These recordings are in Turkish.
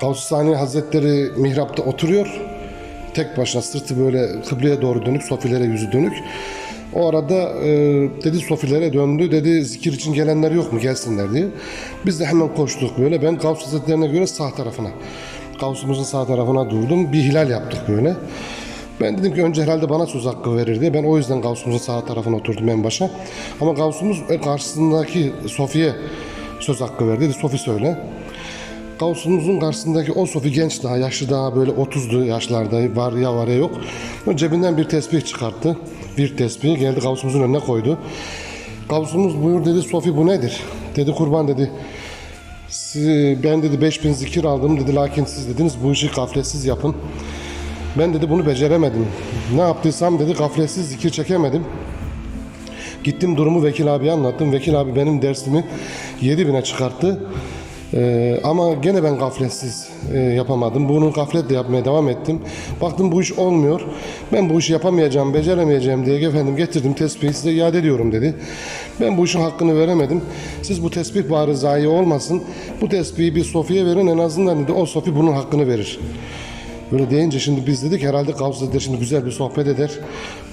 Gavs-ı Sani Hazretleri mihrapta oturuyor. Tek başına sırtı böyle kıbleye doğru dönük, sofilere yüzü dönük. O arada e, dedi sofilere döndü. Dedi zikir için gelenler yok mu gelsinler diye. Biz de hemen koştuk böyle. Ben Gavs Hazretlerine göre sağ tarafına. Gavs'umuzun sağ tarafına durdum. Bir hilal yaptık böyle. Ben dedim ki önce herhalde bana söz hakkı verir diye. Ben o yüzden Gavs'umuzun sağ tarafına oturdum en başa. Ama Gavs'umuz e, karşısındaki Sofi'ye söz hakkı verdi. Dedi Sofi söyle. Gavs'umuzun karşısındaki o Sofi genç daha, yaşlı daha böyle 30'lu yaşlarda var ya var ya yok. O cebinden bir tesbih çıkarttı. Bir tesbih geldi Gavs'umuzun önüne koydu. Gavs'umuz buyur dedi Sofi bu nedir? Dedi kurban dedi. "Siz- Ben dedi 5000 zikir aldım dedi lakin siz dediniz bu işi gafletsiz yapın. Ben dedi bunu beceremedim. Ne yaptıysam dedi gafletsiz zikir çekemedim. Gittim durumu vekil abiye anlattım. Vekil abi benim dersimi 7000'e çıkarttı. Ee, ama gene ben gafletsiz e, yapamadım. Bunu gafletle yapmaya devam ettim. Baktım bu iş olmuyor. Ben bu işi yapamayacağım, beceremeyeceğim diye efendim getirdim tespihi size iade ediyorum dedi. Ben bu işin hakkını veremedim. Siz bu tesbih bari zayi olmasın. Bu tesbihi bir Sofi'ye verin en azından dedi o Sofi bunun hakkını verir. Böyle deyince şimdi biz dedik herhalde Gavs şimdi güzel bir sohbet eder.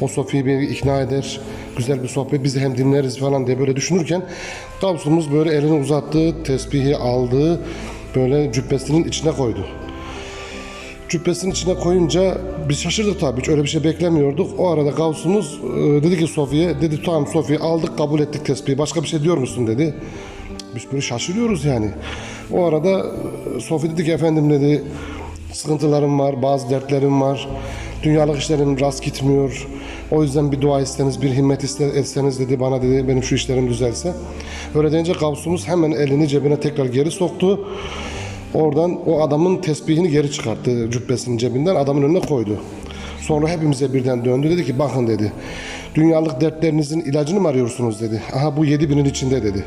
O Sofi'yi bir ikna eder. Güzel bir sohbet bizi hem dinleriz falan diye böyle düşünürken Gavs'umuz böyle elini uzattı, tesbihi aldı, böyle cübbesinin içine koydu. Cübbesinin içine koyunca biz şaşırdık tabii. Hiç öyle bir şey beklemiyorduk. O arada Gavs'umuz e, dedi ki Sofi'ye, dedi tamam Sofi aldık kabul ettik tesbihi. Başka bir şey diyor musun dedi. Biz böyle şaşırıyoruz yani. O arada e, Sofi dedi ki efendim dedi sıkıntılarım var, bazı dertlerim var. Dünyalık işlerim rast gitmiyor. O yüzden bir dua isteniz, bir himmet etseniz dedi bana dedi benim şu işlerim düzelse. Öyle deyince Gavs'umuz hemen elini cebine tekrar geri soktu. Oradan o adamın tesbihini geri çıkarttı cübbesinin cebinden adamın önüne koydu. Sonra hepimize birden döndü dedi ki bakın dedi. Dünyalık dertlerinizin ilacını mı arıyorsunuz dedi. Aha bu yedi binin içinde dedi.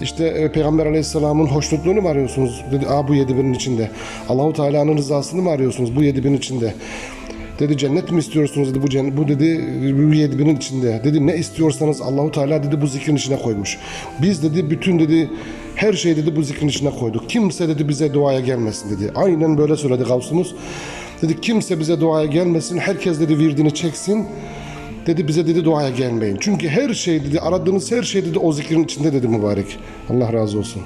İşte e, Peygamber Aleyhisselam'ın hoşnutluğunu mu arıyorsunuz? Dedi, Aa bu yedi binin içinde. Allahu Teala'nın rızasını mı arıyorsunuz? Bu yedi binin içinde. Dedi cennet mi istiyorsunuz dedi bu cennet bu dedi bu yedi binin içinde. Dedi ne istiyorsanız Allahu Teala dedi bu zikrin içine koymuş. Biz dedi bütün dedi her şeyi dedi bu zikrin içine koyduk. Kimse dedi bize duaya gelmesin dedi. Aynen böyle söyledi Gavsumuz. Dedi kimse bize duaya gelmesin. Herkes dedi virdini çeksin. Dedi bize dedi duaya gelmeyin. Çünkü her şey dedi aradığınız her şey dedi o zikrin içinde dedi mübarek. Allah razı olsun.